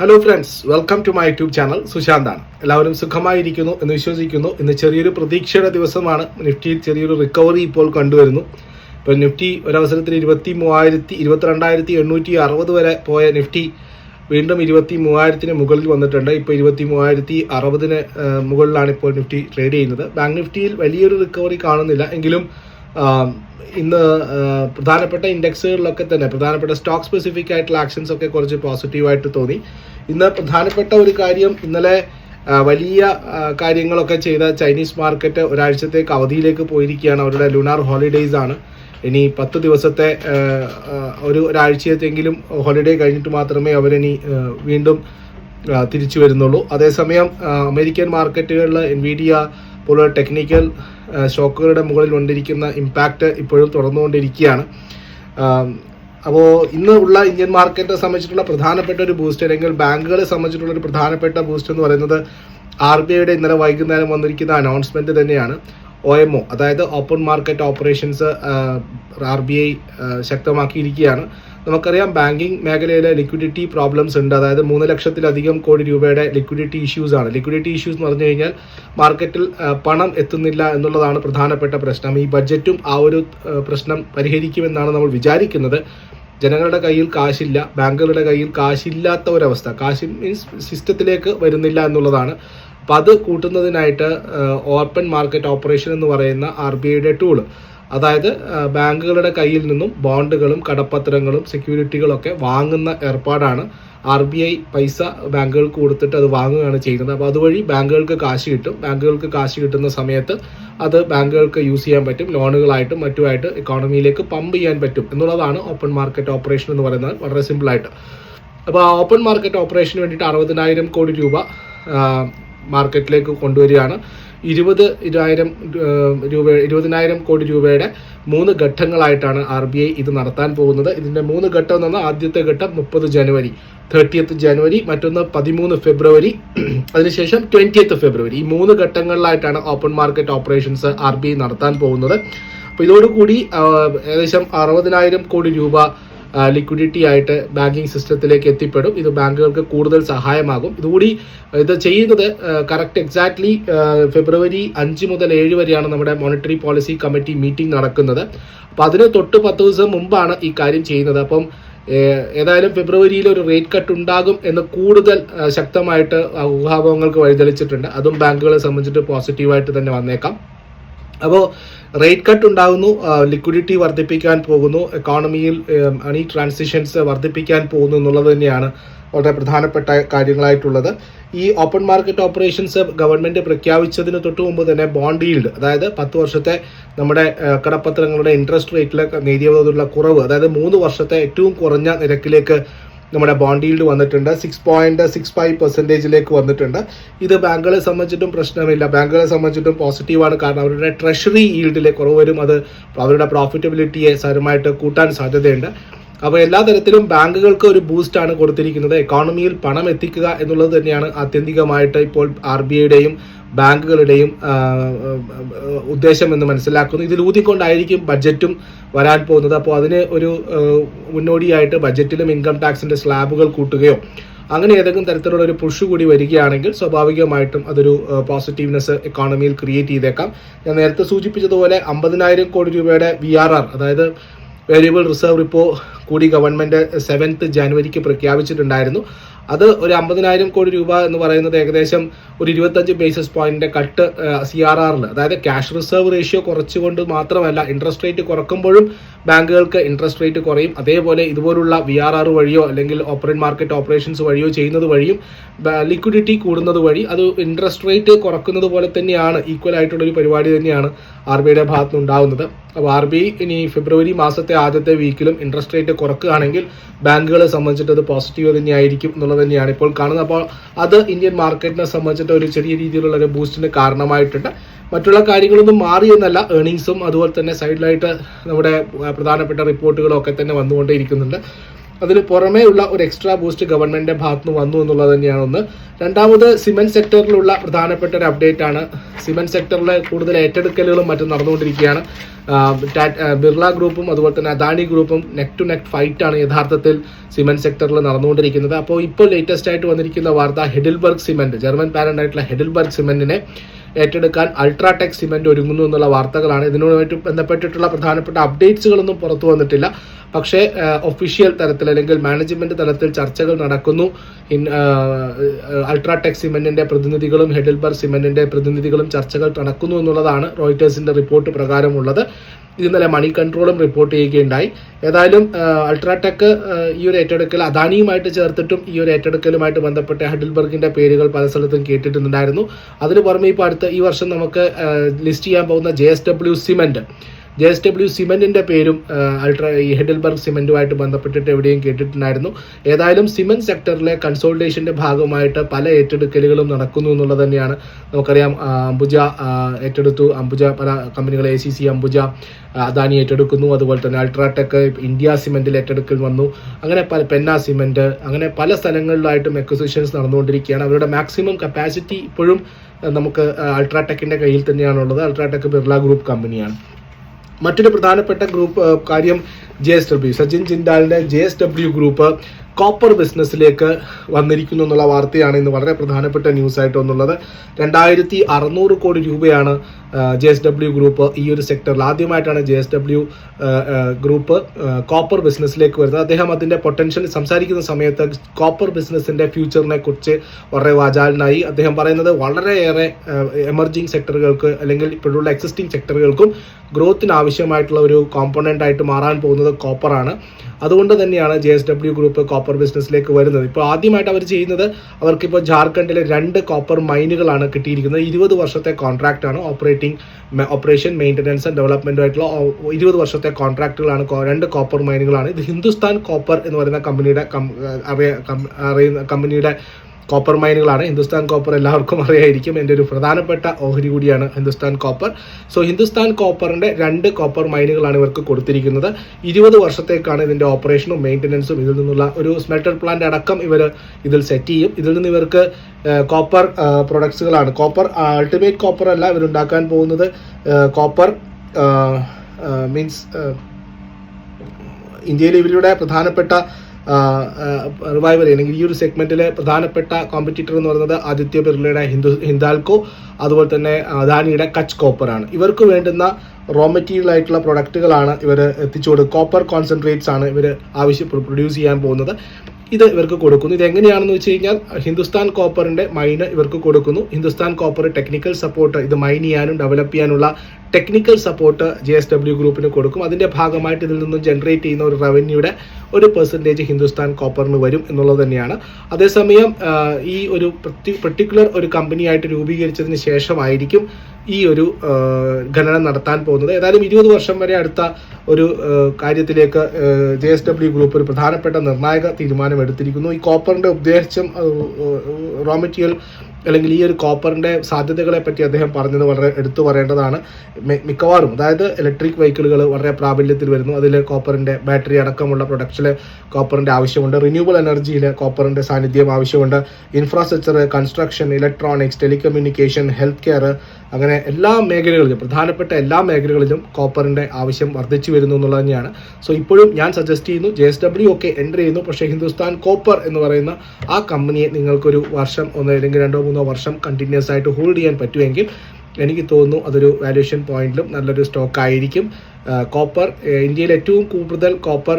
Hello friends welcome to my YouTube channel സുശാന്താണ് എല്ലാവരും സുഖമായിരിക്കുന്നു എന്ന് വിശ്വസിക്കുന്നു. ഇന്ന് ചെറിയൊരു പ്രതീക്ഷയുടെ ദിവസമാണ്. നിഫ്റ്റി ചെറിയൊരു റിക്കവറി ഇപ്പോൾ കണ്ടുവരുന്നു. ഇപ്പോൾ നിഫ്റ്റി ഒരവസരത്തിൽ ഇരുപത്തി മൂവായിരത്തി ഇരുപത്തിരണ്ടായിരത്തി എണ്ണൂറ്റി അറുപത് വരെ പോയ നിഫ്റ്റി വീണ്ടും ഇരുപത്തി മൂവായിരത്തിന് മുകളിൽ വന്നിട്ടുണ്ട്. ഇപ്പോൾ ഇരുപത്തി മൂവായിരത്തി അറുപതിന് മുകളിലാണ് ഇപ്പോൾ നിഫ്റ്റി ട്രേഡ് ചെയ്യുന്നത്. ബാങ്ക് നിഫ്റ്റിയിൽ വലിയൊരു റിക്കവറി കാണുന്നില്ല. എങ്കിലും ഇന്ന് പ്രധാനപ്പെട്ട ഇൻഡെക്സുകളിലൊക്കെ തന്നെ പ്രധാനപ്പെട്ട സ്റ്റോക്ക് സ്പെസിഫിക് ആയിട്ടുള്ള ആക്ഷൻസ് ഒക്കെ കുറച്ച് പോസിറ്റീവായിട്ട് തോന്നി. ഇന്ന് പ്രധാനപ്പെട്ട ഒരു കാര്യം ഇന്നലെ വലിയ കാര്യങ്ങളൊക്കെ ചെയ്ത ചൈനീസ് മാർക്കറ്റ് ഒരാഴ്ചത്തേക്ക് അവധിയിലേക്ക് പോയിരിക്കുകയാണ്. അവരുടെ ലുണാർ ഹോളിഡേയ്സ് ആണ്. ഇനി പത്ത് ദിവസത്തെ ഒരു ഒരാഴ്ചത്തെങ്കിലും ഹോളിഡേ കഴിഞ്ഞിട്ട് മാത്രമേ അവരിനി വീണ്ടും തിരിച്ചു വരുന്നുള്ളൂ. അതേസമയം അമേരിക്കൻ മാർക്കറ്റുകളിൽ എൻവിഡിയ പോലുള്ള ടെക്നിക്കൽ ഷോക്കുകളുടെ മുകളിൽ കൊണ്ടിരിക്കുന്ന ഇമ്പാക്റ്റ് ഇപ്പോഴും തുടർന്നുകൊണ്ടിരിക്കുകയാണ്. അപ്പോൾ ഇന്ന് ഉള്ള ഇന്ത്യൻ മാർക്കറ്റിനെ സംബന്ധിച്ചിട്ടുള്ള പ്രധാനപ്പെട്ട ഒരു ബൂസ്റ്റ് അല്ലെങ്കിൽ ബാങ്കുകളെ സംബന്ധിച്ചിട്ടുള്ള ഒരു പ്രധാനപ്പെട്ട ബൂസ്റ്റ് എന്ന് പറയുന്നത് ആർ ബി ഐയുടെ ഇന്നലെ വൈകുന്നേരം വന്നിരിക്കുന്ന അനൗൺസ്മെന്റ് തന്നെയാണ്. ഒ എം ഒ അതായത് open market operations R B I ശക്തമാക്കിയിരിക്കുകയാണ്. നമുക്കറിയാം ബാങ്കിങ് മേഖലയിലെ ലിക്വിഡിറ്റി പ്രോബ്ലംസ് ഉണ്ട്. അതായത് മൂന്ന് ലക്ഷത്തിലധികം കോടി രൂപയുടെ ലിക്വിഡിറ്റി ഇഷ്യൂസ് ആണ്. ലിക്വിഡിറ്റി ഇഷ്യൂസ് എന്ന് പറഞ്ഞു കഴിഞ്ഞാൽ മാർക്കറ്റിൽ പണം എത്തുന്നില്ല എന്നുള്ളതാണ് പ്രധാനപ്പെട്ട പ്രശ്നം. ഈ ബഡ്ജറ്റും ആ ഒരു പ്രശ്നം പരിഹരിക്കുമെന്നാണ് നമ്മൾ വിചാരിക്കുന്നത്. ജനങ്ങളുടെ കയ്യിൽ കാശില്ല ബാങ്കുകളുടെ കയ്യിൽ കാശില്ലാത്ത ഒരവസ്ഥ. കാശ് മീൻസ് സിസ്റ്റത്തിലേക്ക് വരുന്നില്ല എന്നുള്ളതാണ്. അപ്പം അത് കൂട്ടുന്നതിനായിട്ട് ഓപ്പൺ മാർക്കറ്റ് ഓപ്പറേഷൻ എന്ന് പറയുന്ന ആർ ബി ഐയുടെ ടൂൾ അതായത് ബാങ്കുകളുടെ കയ്യിൽ നിന്നും ബോണ്ടുകളും കടപ്പത്രങ്ങളും സെക്യൂരിറ്റികളൊക്കെ വാങ്ങുന്ന ഏർപ്പാടാണ് ആർ ബി ഐ പൈസ ബാങ്കുകൾക്ക് കൊടുത്തിട്ട് അത് വാങ്ങുകയാണ് ചെയ്യുന്നത്. അപ്പോൾ അതുവഴി ബാങ്കുകൾക്ക് കാശ് കിട്ടും. ബാങ്കുകൾക്ക് കാശ് കിട്ടുന്ന സമയത്ത് അത് ബാങ്കുകൾക്ക് യൂസ് ചെയ്യാൻ പറ്റും. ലോണുകളായിട്ടും മറ്റുമായിട്ട് ഇക്കോണമിയിലേക്ക് പമ്പ് ചെയ്യാൻ പറ്റും എന്നുള്ളതാണ് ഓപ്പൺ മാർക്കറ്റ് ഓപ്പറേഷൻ എന്ന് പറയുന്നത്. വളരെ സിമ്പിളായിട്ട്. അപ്പോൾ ആ ഓപ്പൺ മാർക്കറ്റ് ഓപ്പറേഷന് വേണ്ടിയിട്ട് അറുപതിനായിരം കോടി രൂപ മാർക്കറ്റിലേക്ക് കൊണ്ടുവരികയാണ്. ഇരുപത് ഇരായിരം രൂപ ഇരുപതിനായിരം കോടി രൂപയുടെ മൂന്ന് ഘട്ടങ്ങളായിട്ടാണ് ആർ ബി ഐ ഇത് നടത്താൻ പോകുന്നത്. ഇതിന്റെ മൂന്ന് ഘട്ടം എന്ന് പറഞ്ഞാൽ ആദ്യത്തെ ഘട്ടം മുപ്പത് ജനുവരി തേർട്ടിയത്ത് ജനുവരി മറ്റൊന്ന് പതിമൂന്ന് ഫെബ്രുവരി അതിനുശേഷം ട്വന്റിയത്ത് ഫെബ്രുവരി. ഈ മൂന്ന് ഘട്ടങ്ങളിലായിട്ടാണ് open market operations R B I നടത്താൻ പോകുന്നത്. അപ്പോൾ ഇതോടുകൂടി ഏകദേശം അറുപതിനായിരം കോടി രൂപ ലിക്വിഡിറ്റി ആയിട്ട് ബാങ്കിങ് സിസ്റ്റത്തിലേക്ക് എത്തിപ്പെടും. ഇത് ബാങ്കുകൾക്ക് കൂടുതൽ സഹായമാകും. ഇതുകൂടി ഇത് ചെയ്യുന്നത് കറക്റ്റ് എക്സാക്ട്ലി ഫെബ്രുവരി അഞ്ച് മുതൽ ഏഴ് വരെയാണ് നമ്മുടെ മോണിറ്ററി പോളിസി കമ്മിറ്റി മീറ്റിംഗ് നടക്കുന്നത്. അപ്പം അതിന് തൊട്ട് പത്ത് ദിവസം മുമ്പാണ് ഈ കാര്യം ചെയ്യുന്നത്. അപ്പം ഏതായാലും ഫെബ്രുവരിയിൽ ഒരു റേറ്റ് കട്ട് ഉണ്ടാകും എന്ന് കൂടുതൽ ശക്തമായിട്ട് ഊഹാഭവങ്ങൾക്ക് വഴിതെളിച്ചിട്ടുണ്ട്. അതും ബാങ്കുകളെ സംബന്ധിച്ചിട്ട് പോസിറ്റീവായിട്ട് തന്നെ വന്നേക്കാം. അപ്പോൾ റേറ്റ് കട്ട് ഉണ്ടാകുന്നു ലിക്വിഡിറ്റി വർദ്ധിപ്പിക്കാൻ പോകുന്നു എക്കോണമിയിൽ മണി ട്രാൻസിഷൻസ് വർദ്ധിപ്പിക്കാൻ പോകുന്നു എന്നുള്ളത് തന്നെയാണ് വളരെ പ്രധാനപ്പെട്ട കാര്യങ്ങളായിട്ടുള്ളത്. ഈ ഓപ്പൺ മാർക്കറ്റ് ഓപ്പറേഷൻസ് ഗവൺമെന്റ് പ്രഖ്യാപിച്ചതിന് തൊട്ട് മുമ്പ് തന്നെ ബോണ്ട് ഈൽഡ് അതായത് പത്ത് വർഷത്തെ നമ്മുടെ കടപ്പത്രങ്ങളുടെ ഇൻട്രസ്റ്റ് റേറ്റിൽ നേരിയ കുറവ് അതായത് മൂന്ന് വർഷത്തെ ഏറ്റവും കുറഞ്ഞ നിരക്കിലേക്ക് നമ്മുടെ ബോണ്ട് ഈൽഡ് വന്നിട്ടുണ്ട്. സിക്സ് പോയിന്റ് സിക്സ് ഫൈവ് പെർസെന്റേജിലേക്ക് വന്നിട്ടുണ്ട്. ഇത് ബാങ്കുകളെ സംബന്ധിച്ചിട്ടും പ്രശ്നമില്ല. ബാങ്കുകളെ സംബന്ധിച്ചിട്ടും പോസിറ്റീവാണ് കാരണം അവരുടെ ട്രഷറി ഈൽഡിലെ കുറവ് വരും. അത് അവരുടെ പ്രോഫിറ്റബിലിറ്റിയെ സാരമായിട്ട് കൂട്ടാൻ സാധ്യതയുണ്ട്. അപ്പോൾ എല്ലാ തരത്തിലും ബാങ്കുകൾക്ക് ഒരു ബൂസ്റ്റാണ് കൊടുത്തിരിക്കുന്നത്. എക്കോണമിയിൽ പണം എത്തിക്കുക എന്നുള്ളത് തന്നെയാണ് ആത്യന്തികമായിട്ട് ഇപ്പോൾ ആർ ബി ഐയുടെയും ബാങ്കുകളുടെയും ഉദ്ദേശം എന്ന് മനസ്സിലാക്കുന്നു. ഇതിൽ ഊതിക്കൊണ്ടായിരിക്കും ബഡ്ജറ്റും വരാൻ പോകുന്നത്. അപ്പോൾ അതിന് ഒരു മുന്നോടിയായിട്ട് ബഡ്ജറ്റിലും ഇൻകം ടാക്സിന്റെ സ്ലാബുകൾ കൂട്ടുകയോ അങ്ങനെ ഏതെങ്കിലും തരത്തിലുള്ള ഒരു പുഷ് കൂടി വരികയാണെങ്കിൽ സ്വാഭാവികമായിട്ടും അതൊരു പോസിറ്റീവ്നെസ് എക്കോണമിയിൽ ക്രിയേറ്റ് ചെയ്തേക്കാം. ഞാൻ നേരത്തെ സൂചിപ്പിച്ചതുപോലെ അമ്പതിനായിരം കോടി രൂപയുടെ വി അതായത് വേരിയബിൾ റിസർവ് റിപ്പോ കൂടി ഗവൺമെന്റ് സെവൻത്ത് ജനുവരിക്ക് പ്രഖ്യാപിച്ചിട്ടുണ്ടായിരുന്നു. അത് ഒരു അമ്പതിനായിരം കോടി രൂപ എന്ന് പറയുന്നത് ഏകദേശം ഒരു ഇരുപത്തഞ്ച് ബേസിസ് പോയിന്റിന്റെ കട്ട് സി ആർ ആറിൽ അതായത് ക്യാഷ് റിസർവ് റേഷ്യോ കുറച്ചുകൊണ്ട് മാത്രമല്ല ഇൻട്രസ്റ്റ് റേറ്റ് കുറക്കുമ്പോഴും ബാങ്കുകൾക്ക് ഇൻട്രസ്റ്റ് റേറ്റ് കുറയും. അതേപോലെ ഇതുപോലുള്ള വി ആർ ആർ വഴിയോ അല്ലെങ്കിൽ ഓപ്പറേറ്റ് മാർക്കറ്റ് ഓപ്പറേഷൻസ് വഴിയോ ചെയ്യുന്നത് വഴിയും ലിക്വിഡിറ്റി കൂടുന്നത് വഴി അത് ഇൻട്രസ്റ്റ് റേറ്റ് കുറക്കുന്നത് പോലെ തന്നെയാണ് ഈക്വൽ ആയിട്ടുള്ള ഒരു പരിപാടി തന്നെയാണ് ആർ ബി ഐയുടെ ഉണ്ടാകുന്നത് അപ്പോൾ ആർ ബി ഐ ഇനി ഫെബ്രുവരി മാസത്തെ ആദ്യത്തെ വീക്കിലും ഇൻട്രസ്റ്റ് റേറ്റ് കുറക്കുകയാണെങ്കിൽ ബാങ്കുകളെ സംബന്ധിച്ചിട്ട് അത് പോസിറ്റീവ് തന്നെയായിരിക്കും എന്നുള്ളത് തന്നെയാണ് ഇപ്പോൾ കാണുന്നത്. അപ്പോൾ അത് ഇന്ത്യൻ മാർക്കറ്റിനെ സംബന്ധിച്ചിട്ട് ഒരു ചെറിയ രീതിയിലുള്ള ഒരു ബൂസ്റ്റിന് കാരണമായിട്ടുണ്ട്. മറ്റുള്ള കാര്യങ്ങളൊന്നും മാറിയെന്നല്ല ഏർണിങ്സും അതുപോലെ തന്നെ സൈഡിലായിട്ട് നമ്മുടെ പ്രധാനപ്പെട്ട റിപ്പോർട്ടുകളും ഒക്കെ തന്നെ വന്നുകൊണ്ടേ ഇരിക്കുന്നുണ്ട് അതിന് ഉള്ള ഒരു എക്സ്ട്രാ ബൂസ്റ്റ് ഗവൺമെന്റിന്റെ ഭാഗത്തുനിന്ന് വന്നു എന്നുള്ളത് തന്നെയാണ് ഒന്ന് രണ്ടാമത് സിമെന്റ് സെക്ടറിലുള്ള പ്രധാനപ്പെട്ട ഒരു അപ്ഡേറ്റ് ആണ്. സിമെന്റ് സെക്ടറിലെ കൂടുതൽ ഏറ്റെടുക്കലുകളും മറ്റും നടന്നുകൊണ്ടിരിക്കുകയാണ്. ബിർള ഗ്രൂപ്പും അതുപോലെ തന്നെ അദാനി ഗ്രൂപ്പും നെക്ക് ടു നെക്ക് ഫൈറ്റ് ആണ് യഥാർത്ഥത്തിൽ സിമെന്റ് സെക്ടറിൽ നടന്നുകൊണ്ടിരിക്കുന്നത്. അപ്പോൾ ഇപ്പോൾ ലേറ്റസ്റ്റ് ആയിട്ട് വന്നിരിക്കുന്ന വാർത്ത ഹെഡിൽബർഗ് സിമെന്റ് ജർമ്മൻ പാരന്റ് ആയിട്ടുള്ള ഹെഡിൽബർഗ് സിമെന്റിനെ ഏറ്റെടുക്കാൻ അൾട്രാടെക് സിമെന്റ് ഒരുങ്ങുന്നു എന്നുള്ള വാർത്തകളാണ്. ഇതിനുമായിട്ട് ബന്ധപ്പെട്ടിട്ടുള്ള പ്രധാനപ്പെട്ട അപ്ഡേറ്റ്സുകളൊന്നും പുറത്തു വന്നിട്ടില്ല. പക്ഷേ ഒഫീഷ്യൽ തലത്തിൽ അല്ലെങ്കിൽ മാനേജ്മെന്റ് തലത്തിൽ ചർച്ചകൾ നടക്കുന്നു. ഇൻ അൾട്രാടെക് സിമെന്റിന്റെ പ്രതിനിധികളും ഹെഡിൽബർഗ് സിമെന്റിന്റെ പ്രതിനിധികളും ചർച്ചകൾ നടക്കുന്നു എന്നുള്ളതാണ് റോയിറ്റേഴ്സിന്റെ റിപ്പോർട്ട് പ്രകാരമുള്ളത്. ഇന്നലെ മണി കൺട്രോളും റിപ്പോർട്ട് ചെയ്യുകയുണ്ടായി. ഏതായാലും അൾട്രാടെക് ഈ ഒരു ഏറ്റെടുക്കൽ അദാനിയുമായിട്ട് ചേർത്തിട്ടും ഈ ഒരു ഏറ്റെടുക്കലുമായിട്ട് ബന്ധപ്പെട്ട ഹഡിൽബർഗിന്റെ പേരുകൾ പല സ്ഥലത്തും കേട്ടിട്ടുണ്ടായിരുന്നു. അതിന് പുറമെ ഇപ്പോൾ അടുത്ത ഈ വർഷം നമുക്ക് ലിസ്റ്റ് ചെയ്യാൻ പോകുന്ന J S W cement J S W സിമെന്റിന്റെ പേരും അൾട്രാ ഈ ഹെഡൽബർഗ് സിമെന്റുമായിട്ട് ബന്ധപ്പെട്ടിട്ട് എവിടെയും കേട്ടിട്ടുണ്ടായിരുന്നു. ഏതായാലും സിമെന്റ് സെക്ടറിലെ കൺസോൾട്ടേഷന്റെ ഭാഗമായിട്ട് പല ഏറ്റെടുക്കലുകളും നടക്കുന്നു എന്നുള്ളത് തന്നെയാണ് നമുക്കറിയാം. അംബുജ ഏറ്റെടുത്തു. അംബുജ പല കമ്പനികൾ A C C Ambuja Adani ഏറ്റെടുക്കുന്നു. അതുപോലെ തന്നെ അൾട്രാടെക് ഇന്ത്യ സിമെന്റിൽ ഏറ്റെടുക്കൽ വന്നു. അങ്ങനെ പല പെന്ന സിമെന്റ് അങ്ങനെ പല സ്ഥലങ്ങളിലായിട്ടും എക്വസിഷൻസ് നടന്നുകൊണ്ടിരിക്കുകയാണ്. അവരുടെ മാക്സിമം കപ്പാസിറ്റി ഇപ്പോഴും നമുക്ക് അൾട്രാടെക്കിന്റെ കയ്യിൽ തന്നെയാണുള്ളത്. അൾട്രാടെക് ബിർള ഗ്രൂപ്പ് കമ്പനിയാണ്. മറ്റൊരു പ്രധാനപ്പെട്ട ഗ്രൂപ്പ് കാര്യം J S W. Sachin ജിൻഡാലിന്റെ J S W group copper ബിസിനസ്സിലേക്ക് വന്നിരിക്കുന്നു എന്നുള്ള വാർത്തയാണ് ഇന്ന് വളരെ പ്രധാനപ്പെട്ട ന്യൂസ് ആയിട്ട് വന്നുള്ളത്. രണ്ടായിരത്തി അറുന്നൂറ് കോടി രൂപയാണ് ജെ എസ് ഡബ്ല്യു ഗ്രൂപ്പ് ഈ ഒരു സെക്ടറിൽ ആദ്യമായിട്ടാണ് J S W group copper ബിസിനസ്സിലേക്ക് വരുന്നത്. അദ്ദേഹം അതിന്റെ പൊട്ടൻഷ്യൽ സംസാരിക്കുന്ന സമയത്ത് കോപ്പർ ബിസിനസ്സിന്റെ ഫ്യൂച്ചറിനെ കുറിച്ച് വളരെ വാചാലനായി അദ്ദേഹം പറയുന്നത് വളരെയേറെ എമർജിങ് സെക്ടറുകൾക്ക് അല്ലെങ്കിൽ ഇപ്പോഴുള്ള എക്സിസ്റ്റിംഗ് സെക്ടറുകൾക്കും ഗ്രോത്തിന് ആവശ്യമായിട്ടുള്ള ഒരു കോമ്പണന്റ് ആയിട്ട് മാറാൻ പോകുന്നത് കോപ്പറാണ്. അതുകൊണ്ട് തന്നെയാണ് J S W group copper ബിസിനസ്സിലേക്ക് വരുന്നത്. ഇപ്പോൾ ആദ്യമായിട്ട് അവർ ചെയ്യുന്നത് അവർക്കിപ്പോൾ ജാർഖണ്ഡിലെ രണ്ട് കോപ്പർ മൈനുകളാണ് കിട്ടിയിരിക്കുന്നത്. ഇരുപത് വർഷത്തെ കോൺട്രാക്റ്റാണ് ഓപ്പറേറ്റിംഗ് ഓപ്പറേഷൻ മെയിന്റനൻസ് ആൻഡ് ഡെവലപ്മെന്റുമായിട്ടുള്ള ഇരുപത് വർഷത്തെ കോൺട്രാക്റ്റുകളാണ് രണ്ട് കോപ്പർ മൈനുകളാണ്. ഇത് ഹിന്ദുസ്ഥാൻ കോപ്പർ എന്ന് പറയുന്ന കമ്പനിയുടെ അറിയ കമ്പനിയുടെ കോപ്പർ മൈനുകളാണ്. ഹിന്ദുസ്ഥാൻ കോപ്പർ എല്ലാവർക്കും അറിയായിരിക്കും. എന്റെ ഒരു പ്രധാനപ്പെട്ട ഓഹരി കൂടിയാണ് ഹിന്ദുസ്ഥാൻ കോപ്പർ. സോ ഹിന്ദുസ്ഥാൻ കോപ്പറിന്റെ രണ്ട് കോപ്പർ മൈനുകളാണ് ഇവർക്ക് കൊടുത്തിരിക്കുന്നത്. ഇരുപത് വർഷത്തേക്കാണ് ഇതിന്റെ ഓപ്പറേഷനും മെയിന്റനൻസും ഇതിൽ നിന്നുള്ള ഒരു സ്മെൽട്ടർ പ്ലാന്റ് അടക്കം ഇവർ ഇതിൽ സെറ്റ് ചെയ്യും. ഇതിൽ നിന്ന് ഇവർക്ക് കോപ്പർ പ്രൊഡക്ട്സുകളാണ്. കോപ്പർ അൾട്ടിമേറ്റ് കോപ്പർ അല്ല ഇവരുണ്ടാക്കാൻ പോകുന്നത്. കോപ്പർ മീൻസ് ഇന്ത്യയിൽ ഇവരുടെ പ്രധാനപ്പെട്ട റിവൈവറി അല്ലെങ്കിൽ ഈ ഒരു സെഗ്മെന്റിലെ പ്രധാനപ്പെട്ട കോമ്പറ്റീറ്റർ എന്ന് പറയുന്നത് ആദിത്യ ബിർളയുടെ ഹിന്ദു ഹിന്ദാൽക്കോ അതുപോലെ തന്നെ അദാനിയുടെ കച്ച് കോപ്പറാണ് ഇവർക്ക് വേണ്ടുന്ന റോ മെറ്റീരിയൽ ആയിട്ടുള്ള പ്രൊഡക്റ്റുകളാണ് ഇവർ എത്തിച്ചു കൊടുക്കുക. കോപ്പർ കോൺസെൻട്രേറ്റ്സ് ആണ് ഇവർ ആവശ്യം പ്രൊഡ്യൂസ് ചെയ്യാൻ പോകുന്നത്. ഇത് ഇവർക്ക് കൊടുക്കുന്നു. ഇത് എങ്ങനെയാണെന്ന് വെച്ച് കഴിഞ്ഞാൽ ഹിന്ദുസ്ഥാൻ കോപ്പറിന്റെ മൈന് ഇവർക്ക് കൊടുക്കുന്നു. ഹിന്ദുസ്ഥാൻ കോപ്പർ ടെക്നിക്കൽ സപ്പോർട്ട് ഇത് മൈൻ ചെയ്യാനും ഡെവലപ്പ് ചെയ്യാനുള്ള technical support J S W ഗ്രൂപ്പിന് കൊടുക്കും. അതിന്റെ ഭാഗമായിട്ട് ഇതിൽ നിന്നും ജനറേറ്റ് ചെയ്യുന്ന ഒരു റവന്യൂയുടെ ഒരു പെർസെന്റേജ് ഹിന്ദുസ്ഥാൻ കോപ്പറിന് വരും എന്നുള്ളത് തന്നെയാണ്. അതേസമയം ഈ ഒരു പെർട്ടിക്കുലർ ഒരു കമ്പനിയായിട്ട് രൂപീകരിച്ചതിന് ശേഷമായിരിക്കും ഈ ഒരു ഖനനം നടത്താൻ പോകുന്നത്. ഏതായാലും ഇരുപത് വർഷം വരെ അടുത്ത ഒരു കാര്യത്തിലേക്ക് ജെ എസ് ഡബ്ല്യു ഗ്രൂപ്പ് ഒരു പ്രധാനപ്പെട്ട നിർണായക തീരുമാനം എടുത്തിരിക്കുന്നു ഈ കോപ്പറിന്റെ ഉദ്ദേശം റോ മെറ്റീരിയൽ അല്ലെങ്കിൽ ഈ ഒരു കോപ്പറിന്റെ സാധ്യതകളെ പറ്റി അദ്ദേഹം പറഞ്ഞത് വളരെ എടുത്തു പറയേണ്ടതാണ്. മിക്കവാറും അതായത് ഇലക്ട്രിക് വെഹിക്കിളുകൾ വളരെ പ്രാബല്യത്തിൽ വരുന്നു. അതിൽ കോപ്പറിന്റെ ബാറ്ററി അടക്കമുള്ള പ്രൊഡക്ഷനിൽ കോപ്പറിന്റെ ആവശ്യമുണ്ട്. റിന്യൂവബിൾ എനർജിയിൽ കോപ്പറിന്റെ സാന്നിധ്യം ആവശ്യമുണ്ട്. Infrastructure construction electronics telecommunication health care അങ്ങനെ എല്ലാ മേഖലകളിലും പ്രധാനപ്പെട്ട എല്ലാ മേഖലകളിലും കോപ്പറിന്റെ ആവശ്യം വർദ്ധിച്ചു വരുന്നു എന്നുള്ളത് തന്നെയാണ്. സോ ഇപ്പോഴും ഞാൻ സജസ്റ്റ് ചെയ്യുന്നു ജെ എസ് ഡബ്ല്യു ഒക്കെ എന്റർ ചെയ്യുന്നു. പക്ഷേ ഹിന്ദുസ്ഥാൻ കോപ്പർ എന്ന് പറയുന്ന ആ കമ്പനിയെ നിങ്ങൾക്കൊരു വർഷം ഒന്ന് അല്ലെങ്കിൽ രണ്ടോ മൂന്നോ വർഷം കണ്ടിന്യൂസ് ആയിട്ട് ഹോൾഡ് ചെയ്യാൻ പറ്റുമെങ്കിൽ എനിക്ക് തോന്നുന്നു അതൊരു വാല്യൂഷൻ പോയിന്റിലും നല്ലൊരു സ്റ്റോക്ക് ആയിരിക്കും. കോപ്പർ ഇന്ത്യയിൽ ഏറ്റവും കൂടുതൽ കോപ്പർ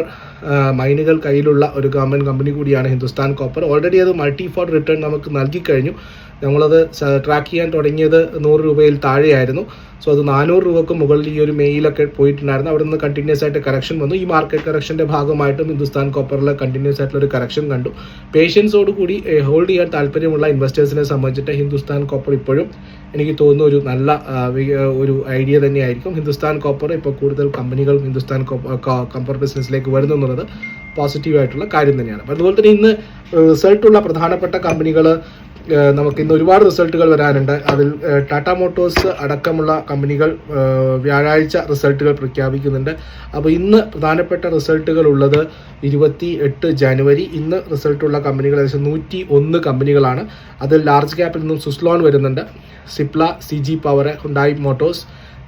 മൈനുകൾ കയ്യിലുള്ള ഒരു ഗവൺമെന്റ് കമ്പനി കൂടിയാണ് ഹിന്ദുസ്ഥാൻ കോപ്പർ. ഓൾറെഡി അത് മൾട്ടി ഫോർ റിട്ടേൺ നമുക്ക് നൽകി കഴിഞ്ഞു. ഞങ്ങളത് ട്രാക്ക് ചെയ്യാൻ തുടങ്ങിയത് നൂറ് രൂപയിൽ താഴെയായിരുന്നു. സോ അത് നാനൂറ് രൂപക്ക് മുകളിൽ ഈ ഒരു മെയിലൊക്കെ പോയിട്ടുണ്ടായിരുന്നു. അവിടെ നിന്ന് കണ്ടിന്യൂസ് ആയിട്ട് കറക്ഷൻ വന്നു. ഈ മാർക്കറ്റ് കറക്ഷന്റെ ഭാഗമായിട്ടും ഹിന്ദുസ്ഥാൻ കോപ്പറിൽ കണ്ടിന്യൂസ് ആയിട്ടുള്ള ഒരു കറക്ഷൻ കണ്ടു. പേഷ്യൻസോട് കൂടി ഹോൾഡ് ചെയ്യാൻ താല്പര്യമുള്ള ഇൻവെസ്റ്റേഴ്സിനെ സംബന്ധിച്ചിട്ട് ഹിന്ദുസ്ഥാൻ കോപ്പർ ഇപ്പോഴും എനിക്ക് തോന്നുന്ന ഒരു നല്ല ഒരു ഐഡിയ തന്നെയായിരിക്കും. ഹിന്ദുസ്ഥാൻ കോപ്പർ ഇപ്പോൾ കൂടുതൽ കമ്പനികൾ ഹിന്ദുസ്ഥാൻ കോപ്പർ ബിസിനസ്സിലേക്ക് വരുന്നു എന്നുള്ളത് പോസിറ്റീവായിട്ടുള്ള കാര്യം തന്നെയാണ്. അതുപോലെ തന്നെ ഇന്ന് റിസൾട്ടുള്ള പ്രധാനപ്പെട്ട കമ്പനികൾ നമുക്ക് ഇന്ന് ഒരുപാട് റിസൾട്ടുകൾ വരാനുണ്ട്. അതിൽ ടാറ്റ മോട്ടോഴ്സ് അടക്കമുള്ള കമ്പനികൾ വ്യാഴാഴ്ച റിസൾട്ടുകൾ പ്രഖ്യാപിക്കുന്നുണ്ട്. അപ്പോൾ ഇന്ന് പ്രധാനപ്പെട്ട റിസൾട്ടുകൾ ഉള്ളത് ഇരുപത്തി എട്ട് ജനുവരി. ഇന്ന് റിസൾട്ടുള്ള കമ്പനികൾ ഏകദേശം നൂറ്റി ഒന്ന് കമ്പനികളാണ്. അതിൽ ലാർജ് ക്യാപ്പിൽ നിന്നും സുസ്ലോൺ വരുന്നുണ്ട്. Cipla C G power Hyundai motors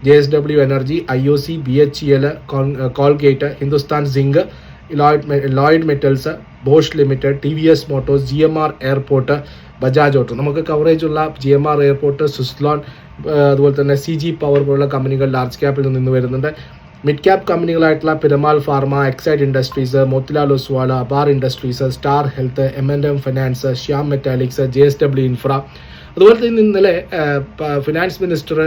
J S W energy I O C B H E L Colgate Hindustan zinc Lloyd Lloyd metals Bosch limited T V S motors G M R airport Bajaj auto നമുക്ക് coverage ഉള്ള G M R airport Suzlon അതുപോലെ തന്നെ C G power പോലുള്ള കമ്പനികൾ large ക്യാപ്പിൽ നിന്ന് വരുന്നുണ്ട്. Mid cap കമ്പനികളായിട്ടുള്ള Piramal pharma Exide industries Motilal Oswal അബാർ industries star health M N M finance Shyam metalics J S W infra അതുപോലെ തന്നെ ഇന്നലെ ഫിനാൻസ് മിനിസ്റ്റർ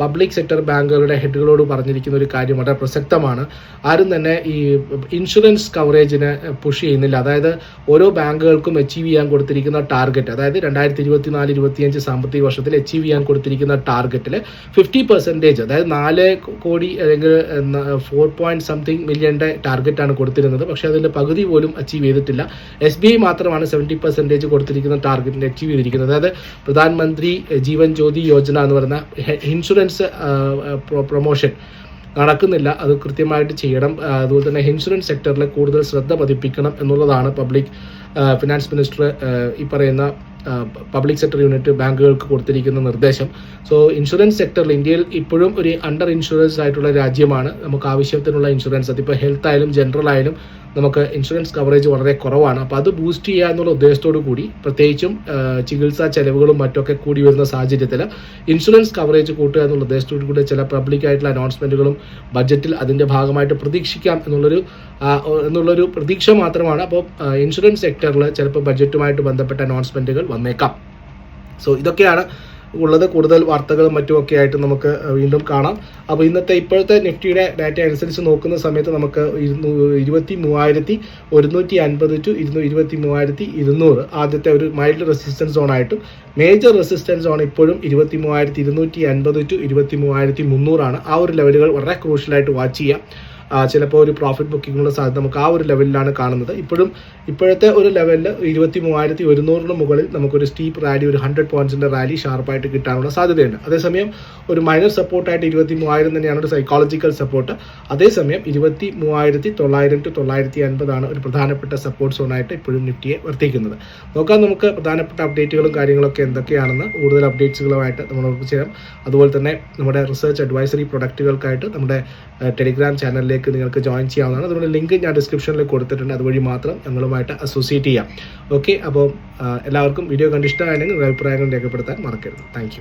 പബ്ലിക് സെക്ടർ ബാങ്കുകളുടെ ഹെഡുകളോട് പറഞ്ഞിരിക്കുന്ന ഒരു കാര്യം വളരെ പ്രസക്തമാണ്. ആരും തന്നെ ഈ ഇൻഷുറൻസ് കവറേജിന് പുഷ് ചെയ്യുന്നില്ല. അതായത് ഓരോ ബാങ്കുകൾക്കും അച്ചീവ് ചെയ്യാൻ കൊടുത്തിരിക്കുന്ന ടാർഗറ്റ് അതായത് രണ്ടായിരത്തി ഇരുപത്തിനാല് ഇരുപത്തിയഞ്ച് സാമ്പത്തിക വർഷത്തിൽ അച്ചീവ് ചെയ്യാൻ കൊടുത്തിരിക്കുന്ന ടാർഗറ്റിൽ ഫിഫ്റ്റി പെർസെന്റേജ് അതായത് നാല് കോടി അല്ലെങ്കിൽ ഫോർ പോയിന്റ് സംതിങ് മില്യന്റെ ടാർഗറ്റാണ് കൊടുത്തിരുന്നത്. പക്ഷേ അതിന്റെ പകുതി പോലും അച്ചീവ് ചെയ്തിട്ടില്ല. എസ് ബി ഐ മാത്രമാണ് സെവന്റി പെർസെന്റേജ് കൊടുത്തിരിക്കുന്ന ടാർഗറ്റിന് അച്ചീവ് ചെയ്തിരിക്കുന്നത്. അതായത് പ്രധാനമന്ത്രി ജീവൻ ജ്യോതി യോജന എന്ന് പറയുന്ന ഇൻഷുറൻസ് പ്രൊമോഷൻ നടക്കുന്നില്ല. അത് കൃത്യമായിട്ട് ചെയ്യണം. അതുപോലെ തന്നെ ഇൻഷുറൻസ് സെക്ടറിൽ കൂടുതൽ ശ്രദ്ധ പതിപ്പിക്കണം എന്നുള്ളതാണ് പബ്ലിക് ഫിനാൻസ് മിനിസ്റ്റർ ഈ പറയുന്ന പബ്ലിക് സെക്ടർ യൂണിറ്റ് ബാങ്കുകൾക്ക് കൊടുത്തിരിക്കുന്ന നിർദ്ദേശം. സോ ഇൻഷുറൻസ് സെക്ടറിൽ ഇന്ത്യയിൽ ഇപ്പോഴും ഒരു അണ്ടർ ഇൻഷുറൻസ് ആയിട്ടുള്ള രാജ്യമാണ്. നമുക്ക് ആവശ്യത്തിനുള്ള ഇൻഷുറൻസ് അതിപ്പോൾ ഹെൽത്ത് ആയാലും ജനറൽ ആയാലും നമുക്ക് ഇൻഷുറൻസ് കവറേജ് വളരെ കുറവാണ്. അപ്പോൾ അത് ബൂസ്റ്റ് ചെയ്യുക എന്നുള്ള ഉദ്ദേശത്തോടു കൂടി പ്രത്യേകിച്ചും ചികിത്സാ ചെലവുകളും മറ്റൊക്കെ കൂടി വരുന്ന സാഹചര്യത്തിൽ ഇൻഷുറൻസ് കവറേജ് കൂട്ടുക എന്നുള്ള ഉദ്ദേശത്തോടു കൂടി ചില പബ്ലിക് ആയിട്ടുള്ള അനൗൺസ്മെന്റുകളും ബഡ്ജറ്റിൽ അതിന്റെ ഭാഗമായിട്ട് പ്രതീക്ഷിക്കാം എന്നുള്ളൊരു എന്നുള്ളൊരു പ്രതീക്ഷ മാത്രമാണ്. അപ്പോൾ ഇൻഷുറൻസ് സെക്ടറിൽ ചിലപ്പോൾ ബഡ്ജറ്റുമായിട്ട് ബന്ധപ്പെട്ട അനൗൺസ്മെന്റുകൾ വന്നേക്കാം. സോ ഇതൊക്കെയാണ് ഉള്ളത്. കൂടുതൽ വാർത്തകളും മറ്റും ഒക്കെ ആയിട്ട് നമുക്ക് വീണ്ടും കാണാം. അപ്പോൾ ഇന്നത്തെ ഇപ്പോഴത്തെ നിഫ്റ്റിയുടെ ഡാറ്റ അനുസരിച്ച് നോക്കുന്ന സമയത്ത് നമുക്ക് ഇരുപത്തി മൂവായിരത്തി ഒരുന്നൂറ്റി അൻപത് ടു ഇരുന്നൂ ഇരുപത്തി മൂവായിരത്തി ഇരുന്നൂറ്. ആദ്യത്തെ ഒരു മൈൽഡ് റെസിസ്റ്റൻസ് സോൺ ആയിട്ടും മേജർ റെസിസ്റ്റൻസ് സോൺ ഇപ്പോഴും ഇരുപത്തി മൂവായിരത്തി ഇരുന്നൂറ്റി അൻപത് ടു ഇരുപത്തി മൂവായിരത്തി മുന്നൂറാണ്. ആ ഒരു ലെവലുകൾ വളരെ ക്രൂഷ്യലായിട്ട് വാച്ച് ചെയ്യാം. ചിലപ്പോൾ ഒരു പ്രോഫിറ്റ് ബുക്കിങ്ങുള്ള സാധ്യത നമുക്ക് ആ ഒരു ലെവലിലാണ് കാണുന്നത്. ഇപ്പോഴും ഇപ്പോഴത്തെ ഒരു ലെവലിൽ ഇരുപത്തി മൂവായിരത്തി ഒരുന്നൂറിന് മുകളിൽ നമുക്കൊരു സ്റ്റീപ്പ് റാലി ഒരു ഹൺഡ്രഡ് പോയിന്റ്സിന്റെ റാലി ഷാർപ്പായിട്ട് കിട്ടാനുള്ള സാധ്യതയുണ്ട്. അതേസമയം ഒരു മൈനർ സപ്പോർട്ടായിട്ട് ഇരുപത്തി മൂവായിരം തന്നെയാണ് ഒരു സൈക്കോളജിക്കൽ സപ്പോർട്ട് അതേസമയം ഇരുപത്തി മൂവായിരത്തി തൊള്ളായിരം ടു തൊള്ളായിരത്തി അൻപതാണ് ഒരു പ്രധാനപ്പെട്ട സപ്പോർട്ട് സോണായിട്ട് ഇപ്പോഴും നിഫ്റ്റിയെ വർത്തിക്കുന്നത്. നോക്കാം നമുക്ക് പ്രധാനപ്പെട്ട അപ്ഡേറ്റുകളും കാര്യങ്ങളൊക്കെ എന്തൊക്കെയാണെന്ന്. കൂടുതൽ അപ്ഡേറ്റ്സുകളുമായിട്ട് നമ്മൾ ചെയ്യാം അതുപോലെ തന്നെ നമ്മുടെ റിസർച്ച് അഡ്വൈസറി പ്രൊഡക്റ്റുകൾക്കായിട്ട് നമ്മുടെ ടെലിഗ്രാം ചാനലിലേക്ക് നിങ്ങൾക്ക് ജോയിൻ ചെയ്യാവുന്നതാണ്. അതുകൊണ്ട് ലിങ്ക് ഞാൻ ഡിസ്ക്രിപ്ഷനിൽ കൊടുത്തിട്ടുണ്ട്. അതുവഴി മാത്രം ഞങ്ങളുമായിട്ട് അസോസിയേറ്റ് ചെയ്യാം. ഓക്കെ അപ്പോൾ എല്ലാവർക്കും വീഡിയോ കണ്ട് അഭിപ്രായങ്ങൾ രേഖപ്പെടുത്താൻ മറക്കരുത്. താങ്ക്